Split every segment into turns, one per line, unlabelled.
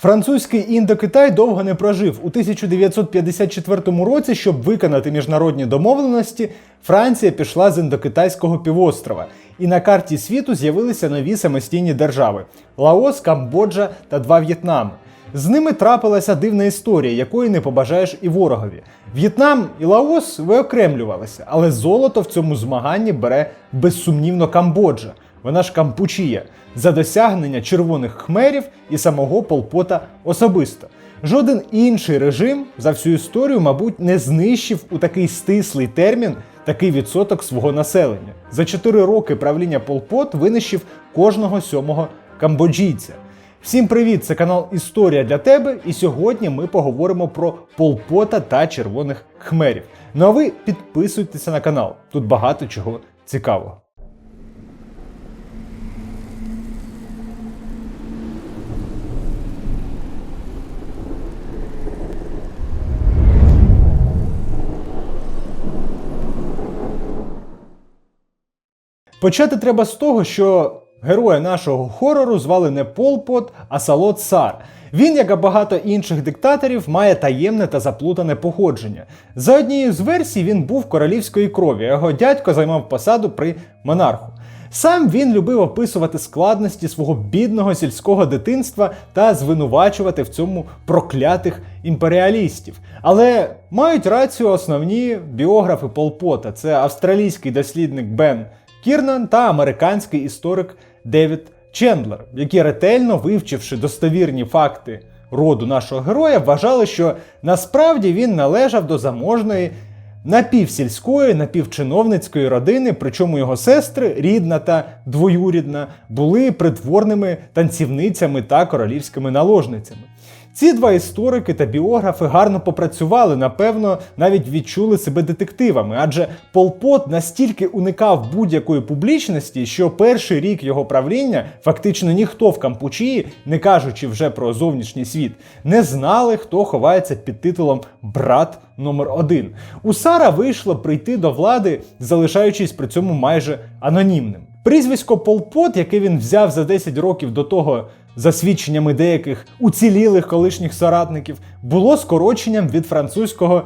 Французький індокитай довго не прожив. У 1954 році, щоб виконати міжнародні домовленості, Франція пішла з індокитайського півострова, і на карті світу з'явилися нові самостійні держави: Лаос, Камбоджа та два В'єтнами. З ними трапилася дивна історія, якої не побажаєш і ворогові. В'єтнам і Лаос виокремлювалися, але золото в цьому змаганні бере безсумнівно Камбоджа. Вона ж Кампучія за досягнення червоних хмерів і самого Полпота особисто. Жоден інший режим за всю історію, мабуть, не знищив у такий стислий термін такий відсоток свого населення. За 4 роки правління Полпот винищив кожного сьомого камбоджійця. Всім привіт! Це канал Історія для тебе. І сьогодні ми поговоримо про Полпота та червоних хмерів. Ну а ви підписуйтеся на канал. Тут багато чого цікавого. Почати треба з того, що героя нашого хорору звали не Полпот, а Салот Сар. Він, як і багато інших диктаторів, має таємне та заплутане походження. За однією з версій, він був королівської крові, а його дядько займав посаду при монарху. Сам він любив описувати складності свого бідного сільського дитинства та звинувачувати в цьому проклятих імперіалістів. Але мають рацію основні біографи Полпота: це австралійський дослідник Бен Кірнан та американський історик Девід Чендлер, які ретельно вивчивши достовірні факти роду нашого героя, вважали, що насправді він належав до заможної напівсільської, напівчиновницької родини, причому його сестри, рідна та двоюрідна, були придворними танцівницями та королівськими наложницями. Ці два історики та біографи гарно попрацювали, напевно, навіть відчули себе детективами, адже Полпот настільки уникав будь-якої публічності, що перший рік його правління фактично ніхто в Кампучії, не кажучи вже про зовнішній світ, не знали, хто ховається під титулом Брат номер один. У Сара вийшло прийти до влади, залишаючись при цьому майже анонімним. Прізвисько Полпот, яке він взяв за 10 років до того за свідченнями деяких уцілілих колишніх соратників, було скороченням від французького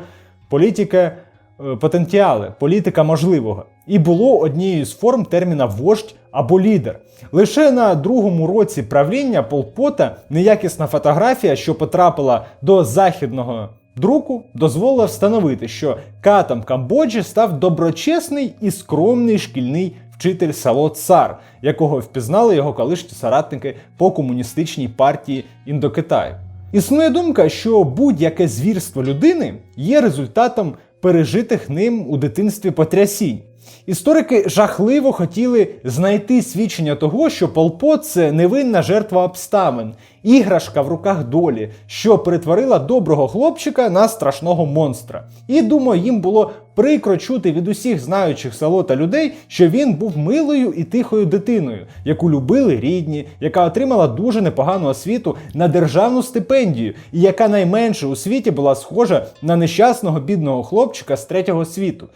політика е, потенціале, політика можливого, і було однією з форм терміна вождь або лідер. Лише на другому році правління Полпота неякісна фотографія, що потрапила до західного друку, дозволила встановити, що катом Камбоджі став доброчесний і скромний шкільний вчитель Сало Цар, якого впізнали його колишні соратники по комуністичній партії Індокитаю. Існує думка, що будь-яке звірство людини є результатом пережитих ним у дитинстві потрясінь. Історики жахливо хотіли знайти свідчення того, що Полпот це невинна жертва обставин, іграшка в руках долі, що перетворила доброго хлопчика на страшного монстра. І думаю, їм було прикро чути від усіх знаючих салота людей, що він був милою і тихою дитиною, яку любили рідні, яка отримала дуже непогану освіту на державну стипендію, і яка найменше у світі була схожа на нещасного бідного хлопчика з третього світу.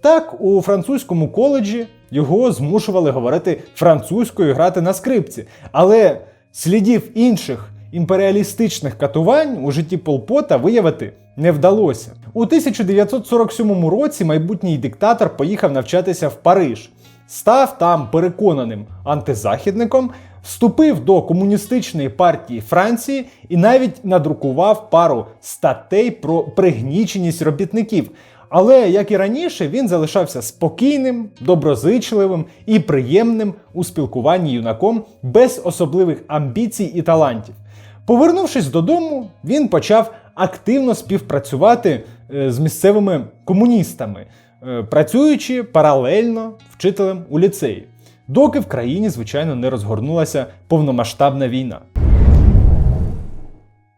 Так, у французькому коледжі його змушували говорити французькою грати на скрипці. Але слідів інших імперіалістичних катувань у житті Полпота виявити не вдалося. У 1947 році майбутній диктатор поїхав навчатися в Париж, став там переконаним антизахідником, вступив до комуністичної партії Франції і навіть надрукував пару статей про пригніченість робітників. Але як і раніше, він залишався спокійним, доброзичливим і приємним у спілкуванні юнаком без особливих амбіцій і талантів. Повернувшись додому, він почав активно співпрацювати е, з місцевими комуністами, е, працюючи паралельно вчителем у ліцеї, доки в країні, звичайно, не розгорнулася повномасштабна війна.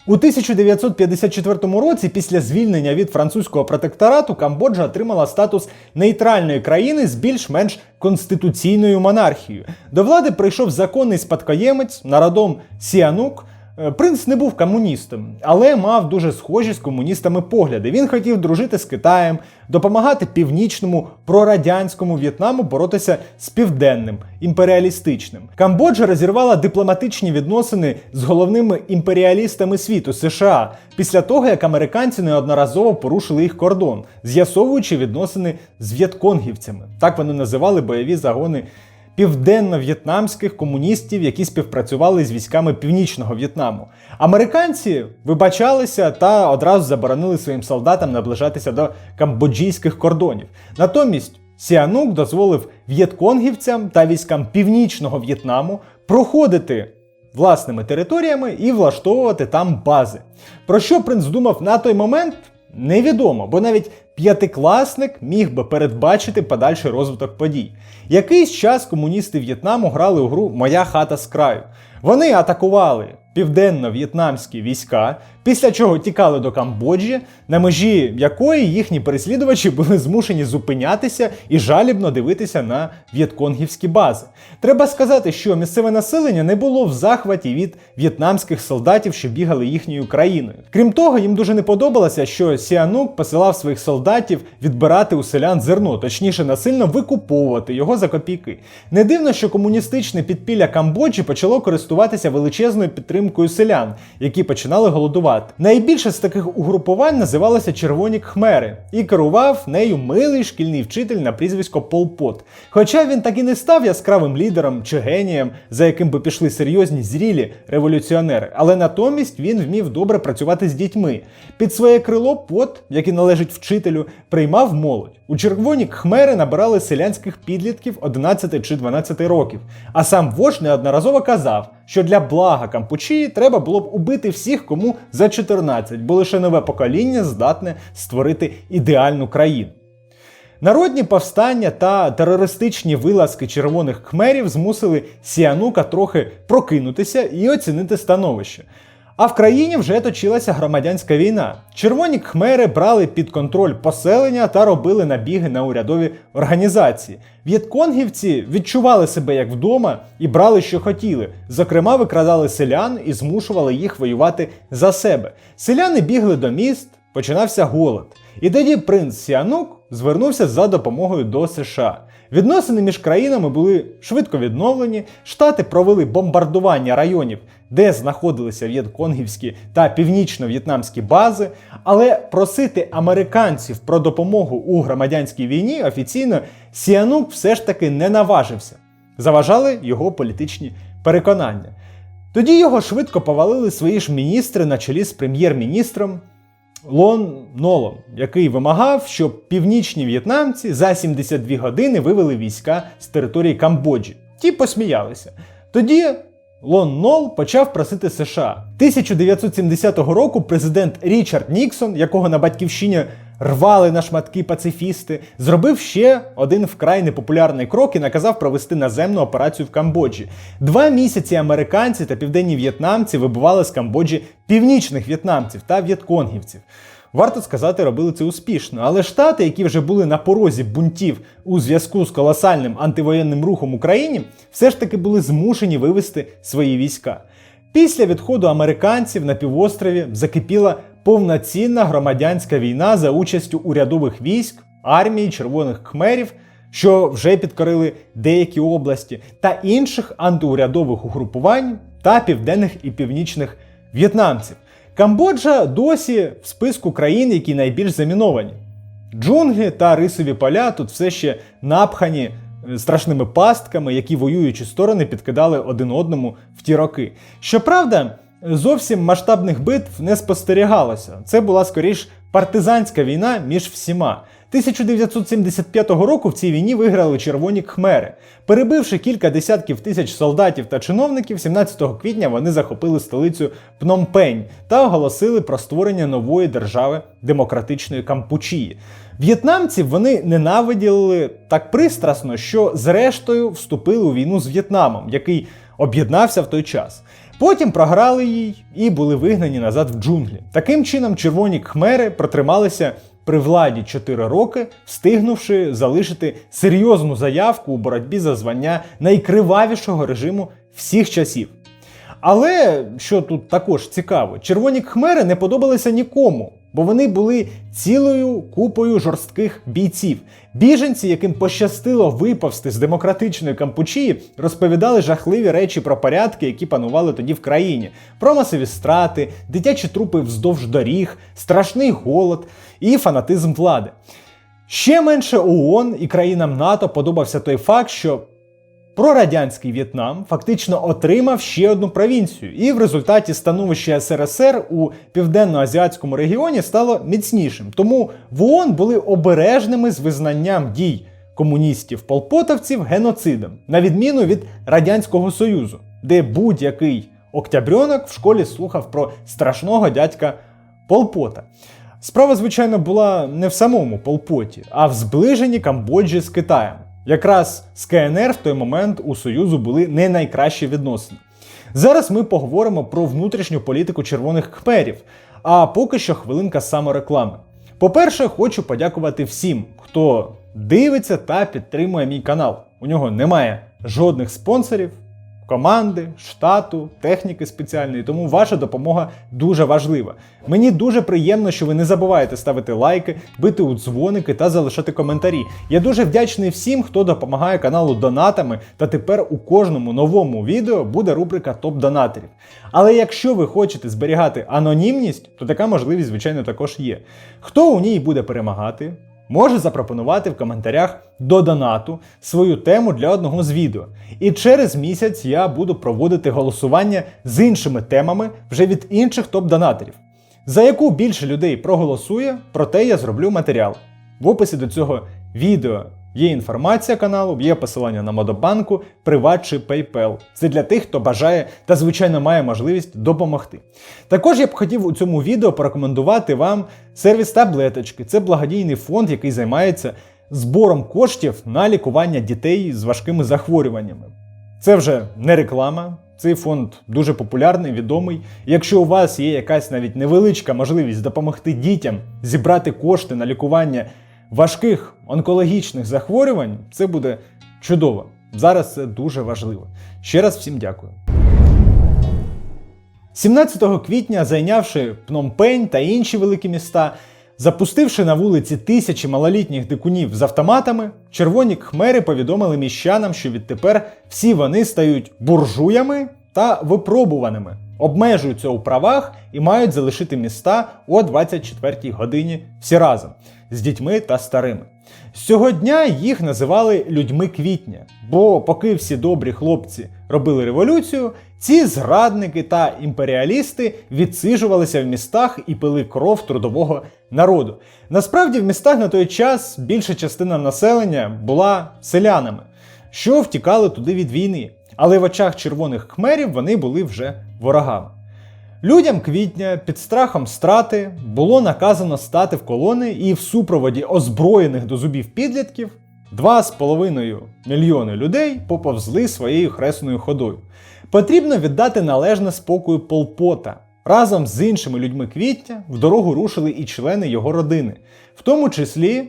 У 1954 році, після звільнення від французького протекторату, Камбоджа отримала статус нейтральної країни з більш-менш конституційною монархією. До влади прийшов законний спадкоємець народом Сіанук, Принц не був комуністом, але мав дуже схожі з комуністами погляди. Він хотів дружити з Китаєм, допомагати північному прорадянському В'єтнаму боротися з південним імперіалістичним. Камбоджа розірвала дипломатичні відносини з головними імперіалістами світу США після того, як американці неодноразово порушили їх кордон, з'ясовуючи відносини з в'єтконгівцями. Так вони називали бойові загони південно-в'єтнамських комуністів, які співпрацювали з військами північного В'єтнаму. Американці вибачалися та одразу заборонили своїм солдатам наближатися до камбоджійських кордонів. Натомість Сіанук дозволив в'єтконгівцям та військам північного В'єтнаму проходити власними територіями і влаштовувати там бази. Про що принц думав на той момент? Невідомо, бо навіть п'ятикласник міг би передбачити подальший розвиток подій. Якийсь час комуністи В'єтнаму грали у гру Моя хата з краю. Вони атакували південно-в'єтнамські війська, після чого тікали до Камбоджі, на межі якої їхні переслідувачі були змушені зупинятися і жалібно дивитися на в'єтконгівські бази. Треба сказати, що місцеве населення не було в захваті від в'єтнамських солдатів, що бігали їхньою країною. Крім того, їм дуже не подобалося, що Сіанук посилав своїх солдатів відбирати у селян зерно, точніше насильно викуповувати його за копійки. Не дивно, що комуністичне підпілля Камбоджі почало користуватися величезною підтримкою селян, які починали голодувати. Найбільше з таких угрупувань називалося Червоні Кхмери, і керував нею милий шкільний вчитель на прізвисько Пол Пот. Хоча він так і не став яскравим лідером чи генієм, за яким би пішли серйозні зрілі революціонери, але натомість він вмів добре працювати з дітьми. Під своє крило Пот, який належить вчителю, приймав молодь. У червоні кхмери набирали селянських підлітків 11 чи 12 років. А сам вождь неодноразово казав, що для блага Кампучії треба було б убити всіх, кому за 14, бо лише нове покоління здатне створити ідеальну країну. Народні повстання та терористичні вилазки червоних кхмерів змусили Сіанука трохи прокинутися і оцінити становище. А в країні вже точилася громадянська війна. Червоні кхмери брали під контроль поселення та робили набіги на урядові організації. В'єтконгівці відчували себе як вдома і брали, що хотіли. Зокрема, викрадали селян і змушували їх воювати за себе. Селяни бігли до міст, починався голод. І тоді принц Сіанук звернувся за допомогою до США. Відносини між країнами були швидко відновлені. Штати провели бомбардування районів, де знаходилися в'єтконгівські та північно-в'єтнамські бази. Але просити американців про допомогу у громадянській війні офіційно Сіанук все ж таки не наважився. Заважали його політичні переконання. Тоді його швидко повалили свої ж міністри на чолі з прем'єр-міністром Лон Нолом, який вимагав, щоб північні в'єтнамці за 72 години вивели війська з території Камбоджі. Ті посміялися. Тоді Лон Нол почав просити США. 1970 року президент Річард Ніксон, якого на батьківщині рвали на шматки пацифісти, зробив ще один вкрай непопулярний крок і наказав провести наземну операцію в Камбоджі. Два місяці американці та південні в'єтнамці вибивали з Камбоджі північних в'єтнамців та в'єтконгівців. Варто сказати, робили це успішно, але штати, які вже були на порозі бунтів у зв'язку з колосальним антивоєнним рухом Україні, все ж таки були змушені вивести свої війська. Після відходу американців на півострові закипіла повноцінна громадянська війна за участю урядових військ, армії, червоних кхмерів, що вже підкорили деякі області, та інших антиурядових угрупувань та південних і північних в'єтнамців. Камбоджа досі в списку країн, які найбільш заміновані. Джунглі та рисові поля тут все ще напхані страшними пастками, які воюючі сторони підкидали один одному в ті роки. Щоправда, зовсім масштабних битв не спостерігалося. Це була скоріш партизанська війна між всіма. 1975 року в цій війні виграли червоні кхмери. Перебивши кілька десятків тисяч солдатів та чиновників, 17 квітня вони захопили столицю Пномпень та оголосили про створення нової держави демократичної Кампучії. В'єтнамців вони ненавиділи так пристрасно, що зрештою вступили у війну з В'єтнамом, який об'єднався в той час. Потім програли їй і були вигнані назад в джунглі. Таким чином, червоні кхмери протрималися при владі 4 роки, встигнувши залишити серйозну заявку у боротьбі за звання найкривавішого режиму всіх часів. Але що тут також цікаво, червоні кхмери не подобалися нікому, бо вони були цілою купою жорстких бійців. Біженці, яким пощастило випавсти з демократичної Кампучії, розповідали жахливі речі про порядки, які панували тоді в країні: про масові страти, дитячі трупи вздовж доріг, страшний голод і фанатизм влади. Ще менше ООН і країнам НАТО подобався той факт, що прорадянський В'єтнам фактично отримав ще одну провінцію, і в результаті становище СРСР у південно-азіатському регіоні стало міцнішим. Тому в ООН були обережними з визнанням дій комуністів-полпотовців геноцидом, на відміну від Радянського Союзу, де будь-який октябрьонок в школі слухав про страшного дядька Полпота. Справа, звичайно, була не в самому Полпоті, а в зближенні Камбоджі з Китаєм. Якраз з КНР в той момент у Союзу були не найкращі відносини. Зараз ми поговоримо про внутрішню політику червоних кхмерів, а поки що хвилинка самореклами. По-перше, хочу подякувати всім, хто дивиться та підтримує мій канал. У нього немає жодних спонсорів, команди, штату, техніки спеціальної, тому ваша допомога дуже важлива. Мені дуже приємно, що ви не забуваєте ставити лайки, бити у дзвоники та залишати коментарі. Я дуже вдячний всім, хто допомагає каналу донатами, та тепер у кожному новому відео буде рубрика топ-донаторів. Але якщо ви хочете зберігати анонімність, то така можливість, звичайно, також є. Хто у ній буде перемагати? Може запропонувати в коментарях до донату свою тему для одного з відео. І через місяць я буду проводити голосування з іншими темами вже від інших топ-донаторів. За яку більше людей проголосує, про те я зроблю матеріал. В описі до цього відео є інформація каналу, є посилання на Модобанку, Приват чи PayPal. Це для тих, хто бажає та, звичайно, має можливість допомогти. Також я б хотів у цьому відео порекомендувати вам сервіс таблеточки. Це благодійний фонд, який займається збором коштів на лікування дітей з важкими захворюваннями. Це вже не реклама. Цей фонд дуже популярний, відомий. Якщо у вас є якась навіть невеличка можливість допомогти дітям зібрати кошти на лікування важких онкологічних захворювань, це буде чудово. Зараз це дуже важливо. Ще раз всім дякую. 17 квітня, зайнявши Пномпень та інші великі міста, запустивши на вулиці тисячі малолітніх дикунів з автоматами, червоні кхмери повідомили міщанам, що відтепер всі вони стають буржуями та випробуваними, обмежуються у правах і мають залишити міста о 24 годині всі разом з дітьми та старими. З цього дня їх називали людьми квітня, бо поки всі добрі хлопці робили революцію, ці зрадники та імперіалісти відсиджувалися в містах і пили кров трудового народу. Насправді, в містах на той час більша частина населення була селянами, що втікали туди від війни. Але в очах червоних кхмерів вони були вже ворогами. Людям квітня під страхом страти було наказано стати в колони і в супроводі озброєних до зубів підлітків 2,5 мільйони людей поповзли своєю хресною ходою. Потрібно віддати належне спокою Полпота. Разом з іншими людьми квітня в дорогу рушили і члени його родини, в тому числі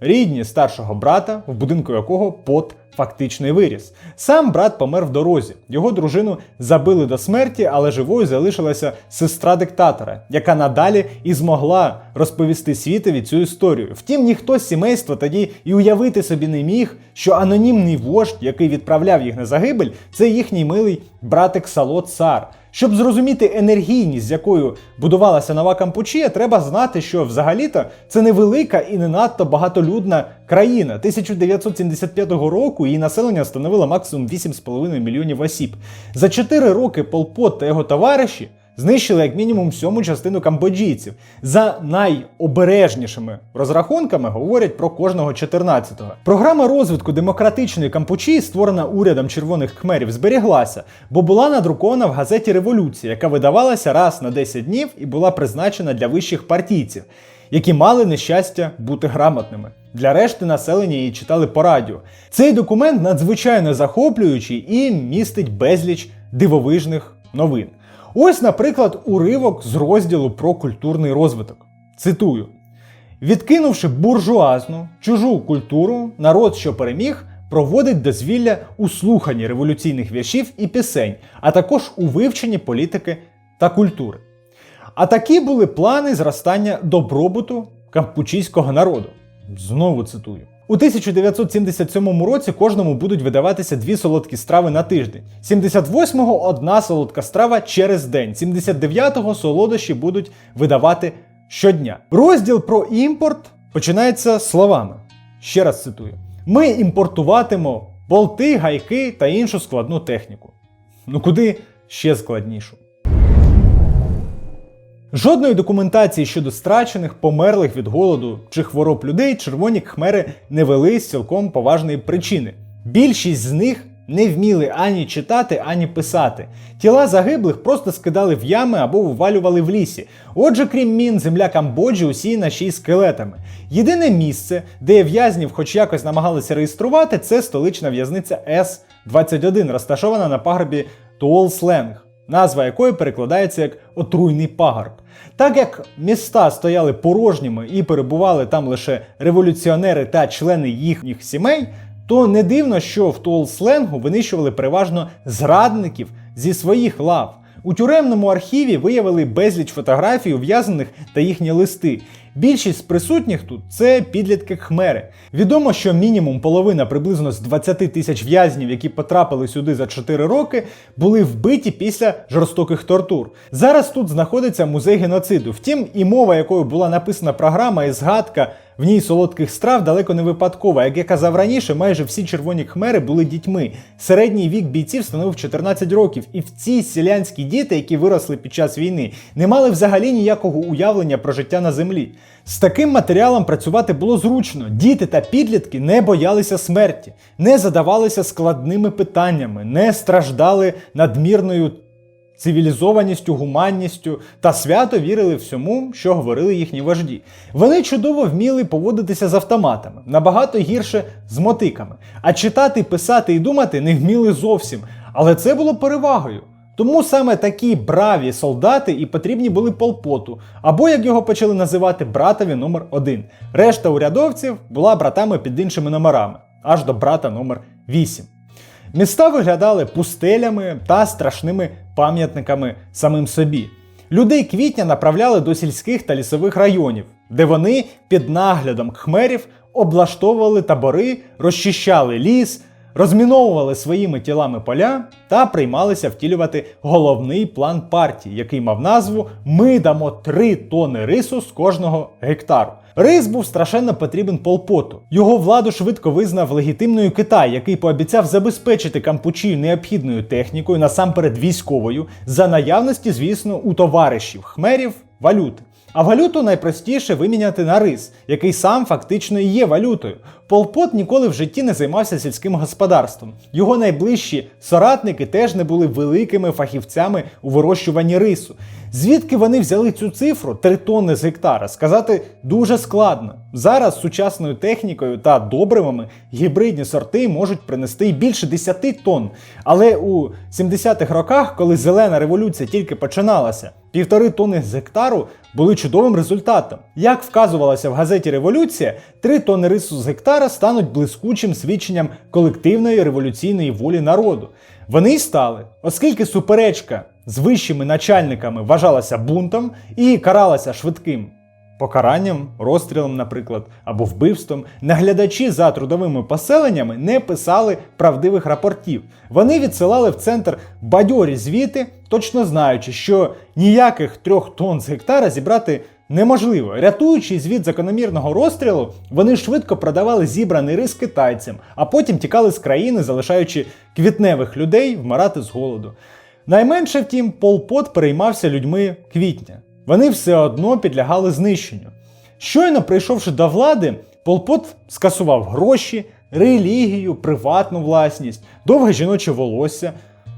рідні старшого брата, в будинку якого пот фактичний виріс. Сам брат помер в дорозі. Його дружину забили до смерті, але живою залишилася сестра диктатора, яка надалі і змогла розповісти світові цю історію. Втім, ніхто з сімейства тоді і уявити собі не міг, що анонімний вождь, який відправляв їх на загибель, це їхній милий братик Сало Цар. Щоб зрозуміти енергійність, з якою будувалася нова Кампучія, треба знати, що взагалі-то це невелика і не надто багатолюдна країна. 1975 року її населення становило максимум 8,5 мільйонів осіб. За 4 роки Полпот та його товариші знищили як мінімум сьому частину камбоджійців. За найобережнішими розрахунками говорять про кожного 14-го. Програма розвитку демократичної Кампучії, створена урядом червоних кхмерів, зберіглася, бо була надрукована в газеті Революція, яка видавалася раз на 10 днів і була призначена для вищих партійців. Які мали нещастя бути грамотними для решти населення її читали по радіо. Цей документ надзвичайно захоплюючий і містить безліч дивовижних новин. Ось, наприклад, уривок з розділу про культурний розвиток. Цитую: відкинувши буржуазну чужу культуру, народ, що переміг, проводить дозвілля у слуханні революційних віршів і пісень, а також у вивченні політики та культури. А такі були плани зростання добробуту кампучійського народу. Знову цитую. У 1977 році кожному будуть видаватися дві солодкі страви на тиждень. 78-го одна солодка страва через день. 79-го солодощі будуть видавати щодня. Розділ про імпорт починається словами. Ще раз цитую: ми імпортуватимо болти, гайки та іншу складну техніку. Ну куди ще складнішу? Жодної документації щодо страчених, померлих від голоду чи хвороб людей червоні кхмери не вели з цілком поважної причини. Більшість з них не вміли ані читати, ані писати. Тіла загиблих просто скидали в ями або вивалювали в лісі. Отже, крім мін, земля Камбоджі усіяна ще й скелетами. Єдине місце, де в'язнів хоч якось намагалися реєструвати, це столична в'язниця С-21, розташована на пагорбі Туолсленг назва якої перекладається як отруйний пагорб. Так як міста стояли порожніми і перебували там лише революціонери та члени їхніх сімей, то не дивно, що в Туолсленгу винищували переважно зрадників зі своїх лав. У тюремному архіві виявили безліч фотографій ув'язнених та їхні листи. Більшість з присутніх тут це підлітки хмери. Відомо, що мінімум половина приблизно з 20 тисяч в'язнів, які потрапили сюди за 4 роки, були вбиті після жорстоких тортур. Зараз тут знаходиться музей геноциду. Втім, і мова, якою була написана програма, і згадка в ній солодких страв далеко не випадкова. Як я казав раніше, майже всі червоні хмери були дітьми. Середній вік бійців становив 14 років, і в ці селянські діти, які виросли під час війни, не мали взагалі ніякого уявлення про життя на землі. З таким матеріалом працювати було зручно. Діти та підлітки не боялися смерті, не задавалися складними питаннями, не страждали надмірною цивілізованістю, гуманністю та свято вірили всьому, що говорили їхні вожді. Вони чудово вміли поводитися з автоматами, набагато гірше з мотиками. А читати, писати і думати не вміли зовсім. Але це було перевагою. Тому саме такі браві солдати і потрібні були полпоту, або як його почали називати братові номер 1 Решта урядовців була братами під іншими номерами, аж до брата номер 8 Міста виглядали пустелями та страшними пам'ятниками самим собі. Людей квітня направляли до сільських та лісових районів, де вони під наглядом кхмерів облаштовували табори, розчищали ліс, розміновували своїми тілами поля та приймалися втілювати головний план партії, який мав назву Ми дамо 3 тони рису з кожного гектару. Рис був страшенно потрібен Полпоту. Його владу швидко визнав легітимною Китай, який пообіцяв забезпечити Кампучію необхідною технікою, насамперед військовою, за наявності, звісно, у товаришів хмерів валюти. А валюту найпростіше виміняти на рис, який сам фактично і є валютою. Полпот ніколи в житті не займався сільським господарством. Його найближчі соратники теж не були великими фахівцями у вирощуванні рису. Звідки вони взяли цю цифру 3 тонни з гектара? Сказати дуже складно. Зараз сучасною технікою та добривами гібридні сорти можуть принести й більше 10 тонн. Але у 70-х роках, коли зелена революція тільки починалася, півтори тонни з гектару були чудовим результатом. Як вказувалося в газеті Революція, 3 тонни рису з гектара стануть блискучим свідченням колективної революційної волі народу. Вони й стали, оскільки суперечка з вищими начальниками вважалася бунтом і каралася швидким покаранням, розстрілом, наприклад, або вбивством, наглядачі за трудовими поселеннями не писали правдивих рапортів. Вони відсилали в центр бадьорі звіти, точно знаючи, що ніяких трьох тонн з гектара зібрати. Неможливо, рятуючи звід закономірного розстрілу, вони швидко продавали зібраний рис китайцям, а потім тікали з країни, залишаючи квітневих людей вмирати з голоду. Найменше, втім, Пол Пот переймався людьми квітня. Вони все одно підлягали знищенню. Щойно прийшовши до влади, Пол Пот скасував гроші, релігію, приватну власність, довге жіноче волосся.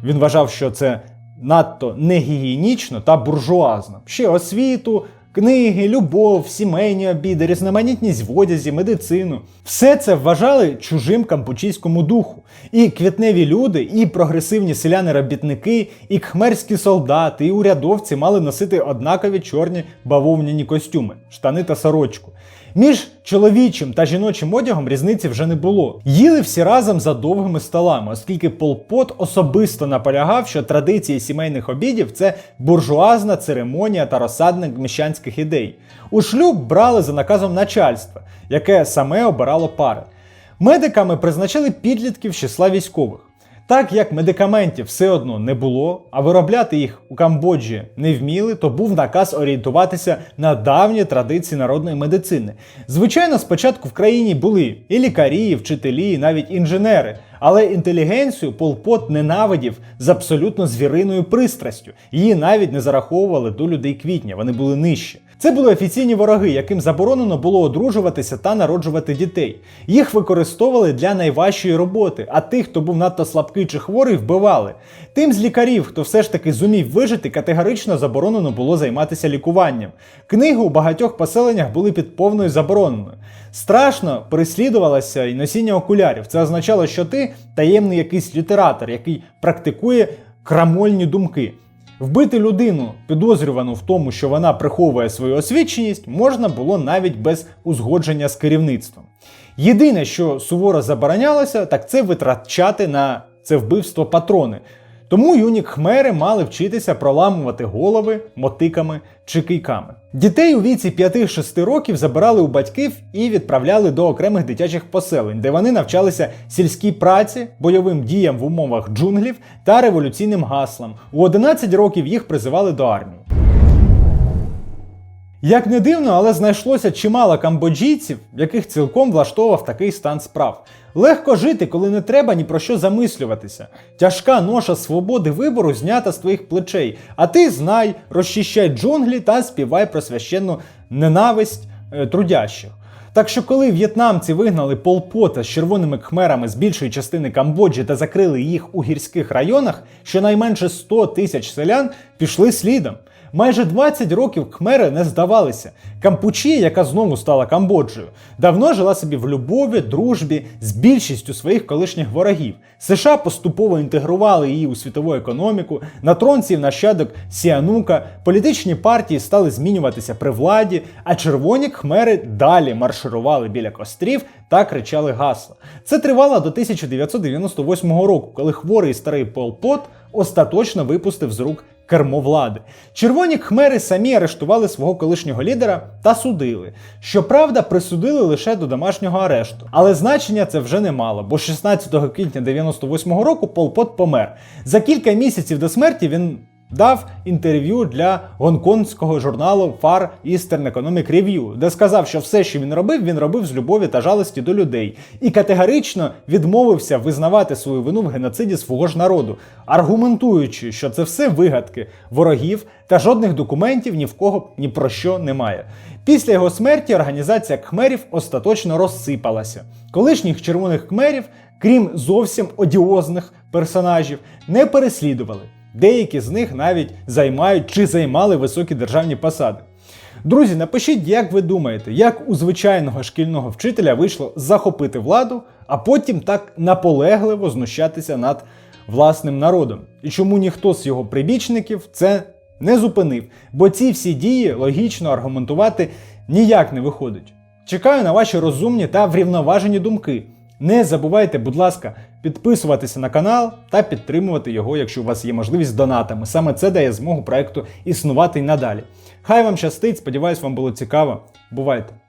Він вважав, що це надто негігієнічно та буржуазно. Ще освіту, книги, любов, сімейні обіди, різноманітність в одязі, медицину. Все це вважали чужим кампучійському духу. І квітневі люди, і прогресивні селяни-робітники, і кхмерські солдати, і урядовці мали носити однакові чорні бавовняні костюми, штани та сорочку. Між чоловічим та жіночим одягом різниці вже не було. Їли всі разом за довгими столами, оскільки Пол Пот особисто наполягав, що традиції сімейних обідів це буржуазна церемонія та розсадник міщанських ідей. У шлюб брали за наказом начальства, яке саме обирало пари. Медиками призначали підлітків з числа військових. Так як медикаментів все одно не було, а виробляти їх у Камбоджі не вміли, то був наказ орієнтуватися на давні традиції народної медицини. Звичайно, спочатку в країні були і лікарі, і вчителі, і навіть інженери. Але інтелігенцію Пол Пот ненавидів з абсолютно звіриною пристрастю. Її навіть не зараховували до людей квітня, вони були нижчі. Це були офіційні вороги, яким заборонено було одружуватися та народжувати дітей. Їх використовували для найважчої роботи, а тих, хто був надто слабкий чи хворий, вбивали. Тим з лікарів, хто все ж таки зумів вижити, категорично заборонено було займатися лікуванням. Книги у багатьох поселеннях були під повною забороненою. Страшно переслідувалося і носіння окулярів. Це означало, що ти таємний якийсь літератор, який практикує крамольні думки. Вбити людину, підозрювану в тому, що вона приховує свою освіченість, можна було навіть без узгодження з керівництвом. Єдине, що суворо заборонялося, так це витрачати на це вбивство патрони. Тому юні хмери мали вчитися проламувати голови мотиками чи кийками. Дітей у віці 5-6 років забирали у батьків і відправляли до окремих дитячих поселень, де вони навчалися сільській праці, бойовим діям в умовах джунглів та революційним гаслам. У 11 років їх призивали до армії. Як не дивно, але знайшлося чимало камбоджійців, яких цілком влаштовував такий стан справ. Легко жити, коли не треба ні про що замислюватися. Тяжка ноша свободи вибору знята з твоїх плечей, а ти знай, розчищай джунглі та співай про священну ненависть е, трудящих. Так що, коли в'єтнамці вигнали Полпота з червоними кхмерами з більшої частини Камбоджі та закрили їх у гірських районах, щонайменше 100 тисяч селян пішли слідом. Майже 20 років кхмери не здавалися. Кампучі, яка знову стала Камбоджею, давно жила собі в любові, дружбі з більшістю своїх колишніх ворогів. США поступово інтегрували її у світову економіку, на трон сів нащадок Сіанука, політичні партії стали змінюватися при владі, а червоні кхмери далі марширували біля кострів та кричали гасла. Це тривало до 1998 року, коли хворий старий Пол Пот остаточно випустив з рук кермо влади. Червоні хмери самі арештували свого колишнього лідера та судили. Щоправда, присудили лише до домашнього арешту. Але значення це вже не мало, бо 16 квітня 98-го року Пол Пот помер. За кілька місяців до смерті він дав інтерв'ю для гонконгського журналу Far Eastern Economic Review, де сказав, що все, що він робив, він робив з любові та жалості до людей, і категорично відмовився визнавати свою вину в геноциді свого ж народу, аргументуючи, що це все вигадки ворогів та жодних документів ні в кого ні про що немає. Після його смерті організація кхмерів остаточно розсипалася. Колишніх червоних кхмерів, крім зовсім одіозних персонажів, не переслідували. Деякі з них навіть займають чи займали високі державні посади. Друзі, напишіть, як ви думаєте, як у звичайного шкільного вчителя вийшло захопити владу, а потім так наполегливо знущатися над власним народом. І чому ніхто з його прибічників це не зупинив? Бо ці всі дії логічно аргументувати ніяк не виходить. Чекаю на ваші розумні та врівноважені думки. Не забувайте, будь ласка, підписуватися на канал та підтримувати його, якщо у вас є можливість донатами. Саме це дає змогу проекту існувати й надалі. Хай вам щастить, сподіваюсь, вам було цікаво. Бувайте!